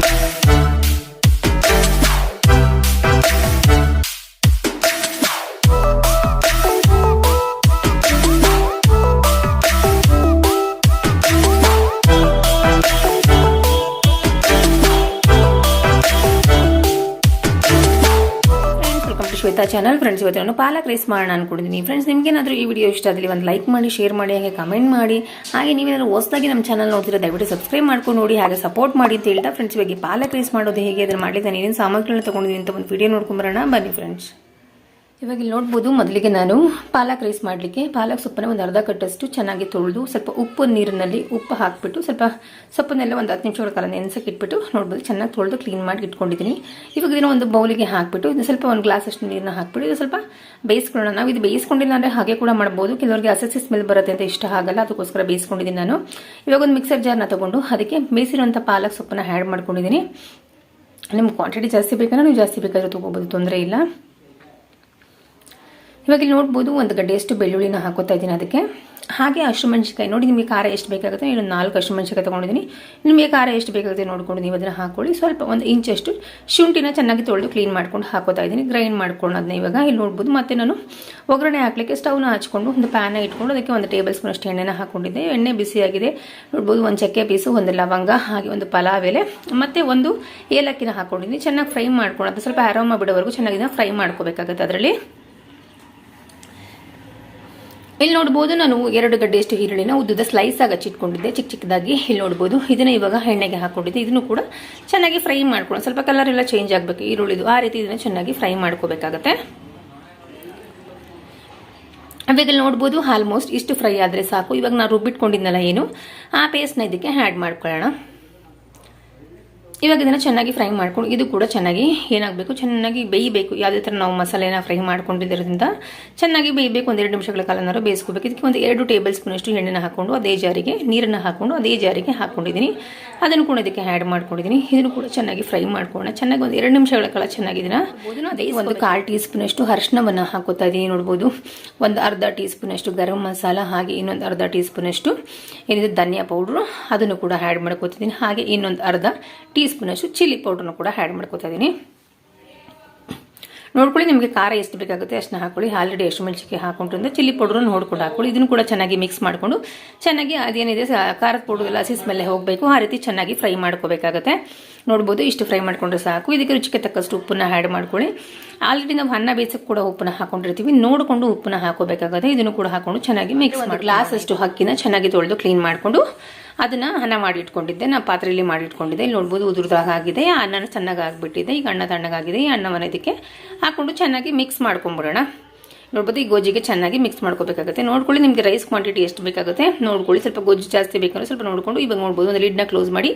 Friends Shweta channel friends ಇವತ್ತು ನಾನು ಪಾಲಕ್ rice ಮಾಡೋಣ ಅನ್ಕೊಂಡಿದ್ದೀನಿ ಫ್ರೆಂಡ್ಸ್ ನಿಮ್ಗೇನಾದರೂ ಈ ವಿಡಿಯೋ ಇಷ್ಟ ಆದಲ್ಲಿ ಒಂದು ಲೈಕ್ ಮಾಡಿ ಶೇರ್ ಮಾಡಿ, ಹಾಗೆ ಕಮೆಂಟ್ ಮಾಡಿ. ಹಾಗೆ ನೀವೇನಾದ್ರು ಹೊಸದಾಗಿ ನಮ್ಮ ಚಾನಲ್ ನೋಡ್ತೀರಾ ದಯವಿಟ್ಟು ಸಬ್ಸ್ಕ್ರೈಬ್ ಮಾಡ್ಕೊಂಡು ನೋಡಿ, ಹಾಗೆ ಸಪೋರ್ಟ್ ಮಾಡಿ ಅಂತ ಹೇಳ್ತಾ ಫ್ರೆಂಡ್ಸ್ ಇವಾಗ ಪಾಲಕ್ ರೈಸ್ ಮಾಡೋದು ಹೇಗೆ ಅದನ್ನು ಮಾಡಲಿಕ್ಕೆ ನಾನು ಏನೇನು ಸಾಮಗ್ರಿಗಳನ್ನ ತೊಗೊಂಡಿದ್ದೀನಿ ಅಂತ ಒಂದು ವಿಡಿಯೋ ನೋಡ್ಕೊಂಬರೋಣ ಬನ್ನಿ ಫ್ರೆಂಡ್ಸ್ ಇವಾಗ ಇಲ್ಲಿ ನೋಡ್ಬೋದು, ಮೊದಲಿಗೆ ನಾನು ಪಾಲಕ್ ರೈಸ್ ಮಾಡಲಿಕ್ಕೆ. ಪಾಲಕ್ ಸೊಪ್ಪನ್ನು ಒಂದು ಅರ್ಧ ಕಟ್ಟಷ್ಟು ಚೆನ್ನಾಗಿ ತೊಳೆದು ಸ್ವಲ್ಪ ಉಪ್ಪು ನೀರಿನಲ್ಲಿ ಉಪ್ಪು ಹಾಕಿಬಿಟ್ಟು ಸ್ವಲ್ಪ ಸೊಪ್ಪನ್ನೆಲ್ಲ ಒಂದು ಹತ್ತು ನಿಮಿಷಗಳ ಕಾಲ ನೆನೆಸಕ್ಕೆ ಇಟ್ಬಿಟ್ಟು ನೋಡ್ಬೋದು, ಚೆನ್ನಾಗಿ ತೊಳೆದು ಕ್ಲೀನ್ ಮಾಡಿ ಇಟ್ಕೊಂಡಿದ್ದೀನಿ. ಇವಾಗ ಇದನ್ನು ಒಂದು ಬೌಲಿಗೆ ಹಾಕಿಬಿಟ್ಟು ಇದು ಸ್ವಲ್ಪ ಒಂದು ಗ್ಲಾಸ್ ಅಷ್ಟು ನೀರನ್ನ ಹಾಕ್ಬಿಟ್ಟು ಇದು ಸ್ವಲ್ಪ ಬೇಯಿಸ್ಕೊಳ್ಳೋಣ. ನಾವು ಇದು ಬೇಯಿಸ್ಕೊಂಡಿಲ್ಲ ಅಂದರೆ ಹಾಗೆ ಕೂಡ ಮಾಡ್ಬೋದು. ಕೆಲವರಿಗೆ ಅಸಸಿ ಸ್ಮೆಲ್ ಬರುತ್ತೆ ಅಂತ ಇಷ್ಟ ಆಗಲ್ಲ, ಅದಕ್ಕೋಸ್ಕರ ಬೇಯಿಸ್ಕೊಂಡಿದ್ದೀನಿ ನಾನು. ಇವಾಗ ಒಂದು ಮಿಕ್ಸರ್ ಜಾರ್ನ ತಗೊಂಡು ಅದಕ್ಕೆ ಬೇಯಿಸಿರುವಂಥ ಪಾಲಕ್ ಸೊಪ್ಪನ್ನು ಆ್ಯಡ್ ಮಾಡ್ಕೊಂಡಿದ್ದೀನಿ. ನಿಮ್ಗೆ ಕ್ವಾಂಟಿಟಿ ಜಾಸ್ತಿ ಬೇಕಂದ್ರೆ ನೀವು ಜಾಸ್ತಿ ಬೇಕಾದರೂ ತೊಗೋಬೋದು, ತೊಂದರೆ ಇಲ್ಲ. ಇವಾಗ ಇಲ್ಲಿ ನೋಡ್ಬೋದು ಒಂದು ಗಡ್ಡೆಯಷ್ಟು ಬೆಳ್ಳುಳ್ಳಿನ ಹಾಕೋತಾ ಇದ್ದೀನಿ ಅದಕ್ಕೆ. ಹಾಗೆ ಹಸಿಮೆಣ್ಸಿಕಾಯಿ ನೋಡಿ ನಿಮಗೆ ಖಾರ ಎಷ್ಟು ಬೇಕಾಗುತ್ತೆ? ಇಲ್ಲಿ ನಾಲ್ಕು ಹಸಿಮೆಣ್ಸಿಕಾಯಿ ತೊಗೊಂಡಿದ್ದೀನಿ. ನಿಮಗೆ ಖಾರ ಎಷ್ಟು ಬೇಕಾಗುತ್ತೆ ನೋಡ್ಕೊಂಡು ನೀವು ಅದನ್ನು ಹಾಕೊಳ್ಳಿ. ಸ್ವಲ್ಪ ಒಂದು ಇಂಚಷ್ಟು ಶುಂಠಿನ ಚೆನ್ನಾಗಿ ತೊಳೆದು ಕ್ಲೀನ್ ಮಾಡ್ಕೊಂಡು ಹಾಕೋತಾ ಇದ್ದೀನಿ. ಗ್ರೈಂಡ್ ಮಾಡ್ಕೊಂಡು ಅದನ್ನ ಇವಾಗ. ಇಲ್ಲಿ ನೋಡ್ಬೋದು ಮತ್ತೆ ನಾನು ಒಗ್ಗರಣೆ ಹಾಕಲಿಕ್ಕೆ ಸ್ಟವ್ನ ಹಚ್ಕೊಂಡು ಒಂದು ಪ್ಯಾನ ಇಟ್ಕೊಂಡು ಅದಕ್ಕೆ ಒಂದು ಟೇಬಲ್ ಸ್ಪೂನ್ ಅಷ್ಟು ಎಣ್ಣೆನ ಹಾಕೊಂಡಿದ್ದೆ. ಎಣ್ಣೆ ಬಿಸಿಯಾಗಿದೆ ನೋಡ್ಬೋದು ಒಂದು ಚಕ್ಕೆ ಪೀಸು ಒಂದು ಲವಂಗ, ಹಾಗೆ ಒಂದು ಪಲಾವ್ ಎಲೆ, ಮತ್ತು ಒಂದು ಏಲಕ್ಕಿನ ಹಾಕೊಂಡಿದ್ದೀನಿ. ಚೆನ್ನಾಗಿ ಫ್ರೈ ಮಾಡ್ಕೊಂಡು ಅದು ಸ್ವಲ್ಪ ಆರಾಮ ಬಿಡೋವರೆಗೂ ಚೆನ್ನಾಗಿ ಫ್ರೈ ಮಾಡ್ಕೋಬೇಕಾಗುತ್ತೆ ಅದರಲ್ಲಿ. ಇಲ್ಲಿ ನೋಡ್ಬೋದು ನಾನು ಎರಡು ಗಡ್ಡೆಯಷ್ಟು ಈರುಳ್ಳಿನ ಉದ್ದದ ಸ್ಲೈಸ್ ಆಗಿ ಹಚ್ಚಿಟ್ಕೊಂಡಿದ್ದೆ. ಚಿಕ್ಕ ಚಿಕ್ಕದಾಗಿ ಇಲ್ಲಿ ನೋಡ್ಬೋದು. ಇದನ್ನ ಇವಾಗ ಎಣ್ಣೆಗೆ ಹಾಕೊಂಡಿದ್ದೆ. ಇದನ್ನು ಕೂಡ ಚೆನ್ನಾಗಿ ಫ್ರೈ ಮಾಡ್ಕೊಳ್ಳೋಣ. ಸ್ವಲ್ಪ ಕಲರ್ ಎಲ್ಲ ಚೇಂಜ್ ಆಗಬೇಕು ಈರುಳ್ಳಿದು. ಆ ರೀತಿ ಇದನ್ನ ಚೆನ್ನಾಗಿ ಫ್ರೈ ಮಾಡ್ಕೋಬೇಕಾಗತ್ತೆ. ಇಲ್ಲಿ ನೋಡ್ಬೋದು ಆಲ್ಮೋಸ್ಟ್ ಇಷ್ಟು ಫ್ರೈ ಆದರೆ ಸಾಕು. ಇವಾಗ ನಾನು ರುಬ್ಬಿಟ್ಕೊಂಡಿದ್ನಲ್ಲ ಏನು? ಆ ಪೇಸ್ಟ್ನ ಇದಕ್ಕೆ ಆ್ಯಡ್ ಮಾಡ್ಕೊಳ್ಳೋಣ. ಇವಾಗ ಇದನ್ನು ಚೆನ್ನಾಗಿ ಫ್ರೈ ಮಾಡ್ಕೊಂಡು ಇದು ಕೂಡ ಚೆನ್ನಾಗಿ ಏನಾಗಬೇಕು? ಚೆನ್ನಾಗಿ ಬೇಯಬೇಕು. ಯಾವುದೇ ಥರ ನಾವು ಮಸಾಲೆನ ಫ್ರೈ ಮಾಡ್ಕೊಂಡಿದ್ದರಿಂದ ಚೆನ್ನಾಗಿ ಬೇಯಬೇಕು. ಒಂದೆರಡು ನಿಮಿಷಗಳ ಕಾಲನಾರು ಬೇಯಿಸ್ಕೋಬೇಕು. ಇದಕ್ಕೆ ಒಂದು ಎರಡು ಟೇಬಲ್ ಸ್ಪೂನ್ ಅಷ್ಟು ಎಣ್ಣೆನ ಹಾಕೊಂಡು ಅದೇ ಜಾರಿಗೆ ನೀರನ್ನು ಹಾಕೊಂಡು ಅದೇ ಜಾರಿಗೆ ಹಾಕೊಂಡಿದ್ದೀನಿ. ಅದನ್ನು ಕೂಡ ಇದಕ್ಕೆ ಆ್ಯಡ್ ಮಾಡ್ಕೊಂಡಿದ್ದೀನಿ. ಇದನ್ನು ಕೂಡ ಚೆನ್ನಾಗಿ ಫ್ರೈ ಮಾಡ್ಕೊಳ್ಳೋಣ. ಚೆನ್ನಾಗಿ ಒಂದು ಎರಡು ನಿಮಿಷಗಳ ಕಾಲ ಚೆನ್ನಾಗಿದ್ದೀನಿ ಅದೇ ಒಂದು ಕಾಲು ಟೀ ಸ್ಪೂನ್ ಅಷ್ಟು ಅರಿಶಿನವನ್ನು ಹಾಕೋತಾ ಇದ್ದೀನಿ ನೋಡ್ಬೋದು. ಒಂದು ಅರ್ಧ ಟೀ ಸ್ಪೂನಷ್ಟು ಗರಂ ಮಸಾಲ ಹಾಗೆ ಇನ್ನೊಂದು ಅರ್ಧ ಟೀ ಸ್ಪೂನಷ್ಟು ಏನಿದೆ ಧನಿಯಾ ಪೌಡ್ರು ಅದನ್ನು ಕೂಡ ಆ್ಯಡ್ ಮಾಡ್ಕೋತಿದ್ದೀನಿ. ಹಾಗೆ ಇನ್ನೊಂದು ಅರ್ಧ ಟೀ ಸ್ಪೂನ್ ಅಷ್ಟು ಚಿಲ್ಲಿ ಪೌಡ್ರನ್ನು ಕೂಡ ಆ್ಯಡ್ ಮಾಡ್ಕೋತಾ ಇದ್ದೀನಿ ನೋಡ್ಕೊಳ್ಳಿ ನಿಮಗೆ ಖಾರ ಎಷ್ಟು ಬೇಕಾಗುತ್ತೆ ಅಷ್ಟನ್ನ ಹಾಕೊಳ್ಳಿ. ಆಲ್ರೆಡಿ ಎಷ್ಟು ಮೆಣಸಿಗೆ ಹಾಕೊಂಡ್ರಿಂದ ಚಿಲ್ಲಿ ಪೌಡ್ರನ್ನ ನೋಡ್ಕೊಂಡು ಹಾಕೊಳ್ಳಿ. ಇದನ್ನು ಕೂಡ ಚೆನ್ನಾಗಿ ಮಿಕ್ಸ್ ಮಾಡಿಕೊಂಡು ಚೆನ್ನಾಗಿ ಅದೇನಿದೆ ಖಾರದ ಪೌಡ್ರ್ ಎಲ್ಲ ಹಸಿ ಸ್ಮೆಲ್ಲೇ ಹೋಗಬೇಕು. ಆ ರೀತಿ ಚೆನ್ನಾಗಿ ಫ್ರೈ ಮಾಡ್ಕೋಬೇಕಾಗುತ್ತೆ. ನೋಡ್ಬೋದು ಇಷ್ಟು ಫ್ರೈ ಮಾಡ್ಕೊಂಡ್ರೆ ಸಾಕು. ಇದಕ್ಕೆ ರುಚಿಗೆ ತಕ್ಕಷ್ಟು ಉಪ್ಪನ್ನ ಆ್ಯಡ್ ಮಾಡ್ಕೊಳ್ಳಿ. ಆಲ್ರೆಡಿ ನಾವು ಅನ್ನ ಬೇಯಿಸಕ್ಕೆ ಕೂಡ ಉಪ್ಪನ್ನ ಹಾಕೊಂಡಿರ್ತೀವಿ. ನೋಡಿಕೊಂಡು ಉಪ್ಪನ್ನ ಹಾಕೋಬೇಕಾಗುತ್ತೆ. ಇದನ್ನು ಕೂಡ ಹಾಕೊಂಡು ಚೆನ್ನಾಗಿ ಮಿಕ್ಸ್ ಮಾಡಿ ಗ್ಲಾಸ್ ಅಷ್ಟು ಹಕ್ಕಿನ ಚೆನ್ನಾಗಿ ತೊಳೆದು ಕ್ಲೀನ್ ಮಾಡಿಕೊಂಡು ಅದನ್ನ ಅನ್ನ ಮಾಡಿ ಇಟ್ಕೊಂಡಿದ್ದೆ ನಾ ಪಾತ್ರೆಯಲ್ಲಿ ಮಾಡಿ ಇಟ್ಕೊಂಡಿದ್ದೆ ಇಲ್ಲಿ ನೋಡ್ಬೋದು ಉದುರದಾಗಿದೆ ಆ ಅನ್ನನ ಚೆನ್ನಾಗಿ ಆಗಿಬಿಟ್ಟಿದೆ ಈಗ ಅನ್ನ ತಣ್ಣಗಾಗಿದೆ, ಈ ಅನ್ನವನ್ನು ಇದಕ್ಕೆ ಹಾಕೊಂಡು ಚೆನ್ನಾಗಿ ಮಿಕ್ಸ್ ಮಾಡ್ಕೊಂಬಿಡೋಣ. ನೋಡ್ಬೋದು ಈ ಗೊಜ್ಜಿಗೆ ಚೆನ್ನಾಗಿ ಮಿಕ್ಸ್ ಮಾಡ್ಕೋಬೇಕಾಗುತ್ತೆ. ನೋಡ್ಕೊಳ್ಳಿ ನಿಮಗೆ ರೈಸ್ ಕ್ವಾಂಟಿಟಿ ಎಷ್ಟು ಬೇಕಾಗುತ್ತೆ. ನೋಡ್ಕೊಳ್ಳಿ ಸ್ವಲ್ಪ ಗೊಜ್ಜು ಜಾಸ್ತಿ ಬೇಕಂದ್ರೆ ಸ್ವಲ್ಪ ನೋಡ್ಕೊಂಡು ಇವಾಗ ನೋಡ್ಬೋದು ಒಂದು ಲಿಡ್ನ ಕ್ಲೋಸ್ ಮಾಡಿ,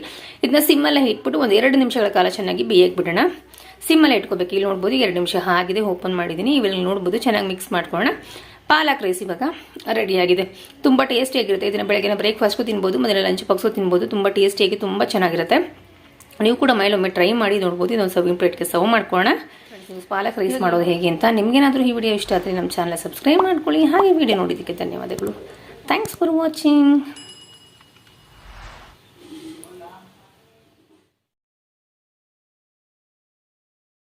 ಇದನ್ನ ಸಿಮ್ಮಲ್ಲೇ ಇಟ್ಬಿಟ್ಟು ಒಂದು ಎರಡು ನಿಮಿಷಗಳ ಕಾಲ ಚೆನ್ನಾಗಿ ಬೇಯಕ್ಕೆ ಬಿಡೋಣ ಸಿಮ್ಮಲ್ಲೇ ಇಟ್ಕೋಬೇಕು. ಇಲ್ಲಿ ನೋಡ್ಬೋದು ಎರಡು ನಿಮಿಷ ಆಗಿದೆ ಓಪನ್ ಮಾಡಿದ್ದೀನಿ. ಇವಾಗ ನೋಡ್ಬೋದು ಚೆನ್ನಾಗಿ ಮಿಕ್ಸ್ ಮಾಡ್ಕೊಳ್ಳೋಣ. ಪಾಲಕ್ ರೈಸ್ ಇವಾಗ ರೆಡಿಯಾಗಿದೆ. ತುಂಬ ಟೇಸ್ಟಿಯಾಗಿರುತ್ತೆ ಇದನ್ನು ಬೆಳಗಿನ ಬ್ರೇಕ್ಫಾಸ್ಟ್ಗೂ ತಿನ್ಬೋದು ಮೊದಲ ಲಂಚ್ ಬಾಕ್ಸ್ಗೂ ತಿನ್ಬೋದು. ತುಂಬ ಟೇಸ್ಟಿಯಾಗಿ ತುಂಬ ಚೆನ್ನಾಗಿರುತ್ತೆ. ನೀವು ಕೂಡ ಮೈಲೊಮ್ಮೆ ಟ್ರೈ ಮಾಡಿ ನೋಡ್ಬೋದು. ಇದೊಂದು ಸರ್ವಿಂಗ್ ಪ್ಲೇಟ್ಗೆ ಸರ್ವ್ ಮಾಡ್ಕೊಳ್ಳೋಣ. ಪಾಲಕ್ ರೈಸ್ ಮಾಡೋದು ಹೇಗೆ ಅಂತ ನಿಮಗೇನಾದರೂ ಈ ವಿಡಿಯೋ ಇಷ್ಟ ಆದರೆ ನಮ್ಮ ಚಾನಲ್ ಸಬ್ಸ್ಕ್ರೈಬ್ ಮಾಡ್ಕೊಳ್ಳಿ. ಹಾಗೆ ವಿಡಿಯೋ ನೋಡಿದ್ದಕ್ಕೆ ಧನ್ಯವಾದಗಳು. Thanks for watching